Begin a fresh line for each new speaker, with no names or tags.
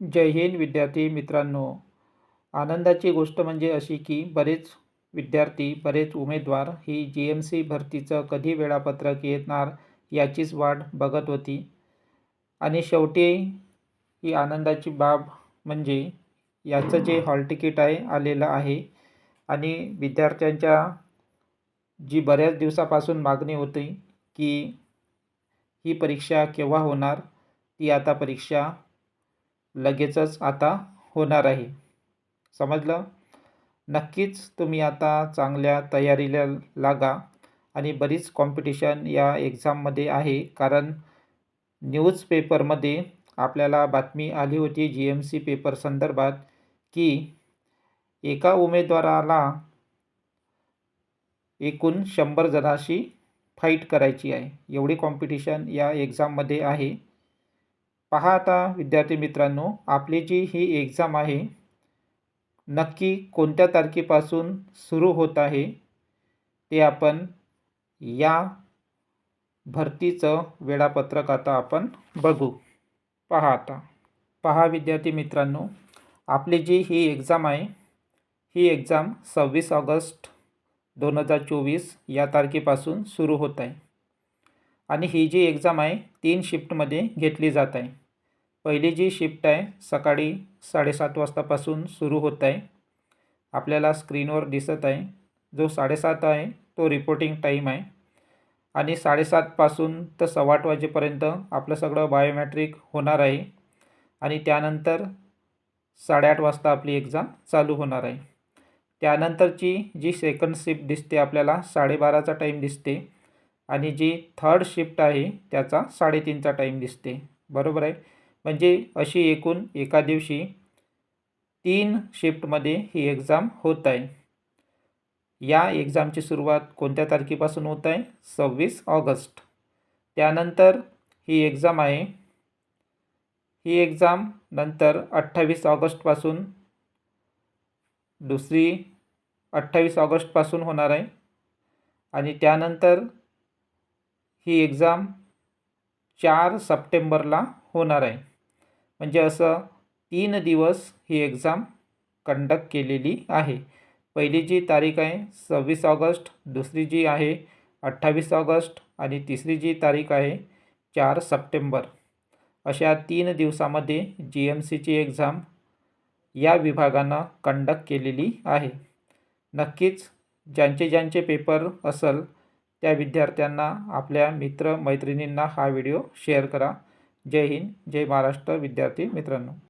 जय हिंद विद्यार्थी मित्रांनो. आनंदाची गोष्ट म्हणजे अशी की बरेच विद्यार्थी बरेच उमेदवार ही जी एम सी भरतीचं कधी वेळापत्रक येणार याचीच वाट बघत होती. आणि शेवटी ही आनंदाची बाब म्हणजे याचं जे हॉल तिकीट आहे आलेलं आहे. आणि विद्यार्थ्यांच्या जी बऱ्याच दिवसापासून मागणी होती की ही परीक्षा केव्हा होणार ती आता परीक्षा लगेचच आता होणार आहे. समजलं? नक्कीच तुम्ही आता चांगल्या तयारीला लागा आणि बरीच कॉम्पिटिशन या एक्झाममध्ये आहे. कारण न्यूजपेपरमध्ये आपल्याला बातमी आली होती जी एम सी पेपर संदर्भात की एका उमेदवाराला एकूण शंभर जणांशी फाईट करायची आहे. एवढी कॉम्पिटिशन या एक्झाममध्ये आहे. पहा आता विद्यार्थी मित्रांनो आपली जी ही एक्झाम आहे नक्की कोणत्या तारखेपासून सुरू होत आहे ते आपण या भरतीचं वेळापत्रक आता आपण बघू. पहा आता. पहा विद्यार्थी मित्रांनो आपली जी ही एक्झाम आहे ही एक्झाम सव्वीस ऑगस्ट दोन हजार चोवीस या तारखेपासून सुरू होत आहे. आणि ही जी एक्झाम आहे तीन शिफ्टमध्ये घेतली जात आहे. पहिली जी शिफ्ट आहे सकाळी साडेसात वाजतापासून सुरू होत आहे. आपल्याला स्क्रीनवर दिसत आहे. जो साडेसात आहे तो रिपोर्टिंग टाईम आहे. आणि साडेसातपासून तर सव्वा आठ वाजेपर्यंत आपलं सगळं बायोमॅट्रिक होणार आहे. आणि त्यानंतर साडेआठ वाजता आपली एक्झाम चालू होणार आहे. त्यानंतरची जी सेकंड शिफ्ट दिसते आपल्याला साडेबाराचा टाईम दिसते. आणि जी थर्ड शिफ्ट आहे त्याचा साडेतीनचा टाईम दिसते. बरोबर आहे? म्हणजे अशी एकूण एका दिवशी तीन शिफ्टमध्ये ही एक्झाम होत आहे. या एक्झामची सुरुवात कोणत्या तारखेपासून होत आहे? सव्वीस ऑगस्ट. त्यानंतर ही एक्झाम आहे. ही एक्झाम नंतर अठ्ठावीस ऑगस्टपासून दुसरी अठ्ठावीस ऑगस्टपासून होणार आहे. आणि त्यानंतर ही एक्झाम चार सप्टेंबरला होणार आहे. म्हणजे असं तीन दिवस ही एक्झाम कंडक्ट केलेली आहे. पहिली जी तारीख आहे सव्वीस ऑगस्ट दुसरी जी आहे अठ्ठावीस ऑगस्ट आणि तिसरी जी तारीख आहे चार सप्टेंबर. अशा तीन दिवसामध्ये जी एम सीची एक्झाम या विभागानं कंडक्ट केलेली आहे. नक्कीच ज्यांचे ज्यांचे पेपर असेल त्या विद्यार्थ्यांना आपल्या मित्र मैत्रिणींना हा व्हिडिओ शेअर करा. जय हिंद जय महाराष्ट्र विद्यार्थी मित्रांनो.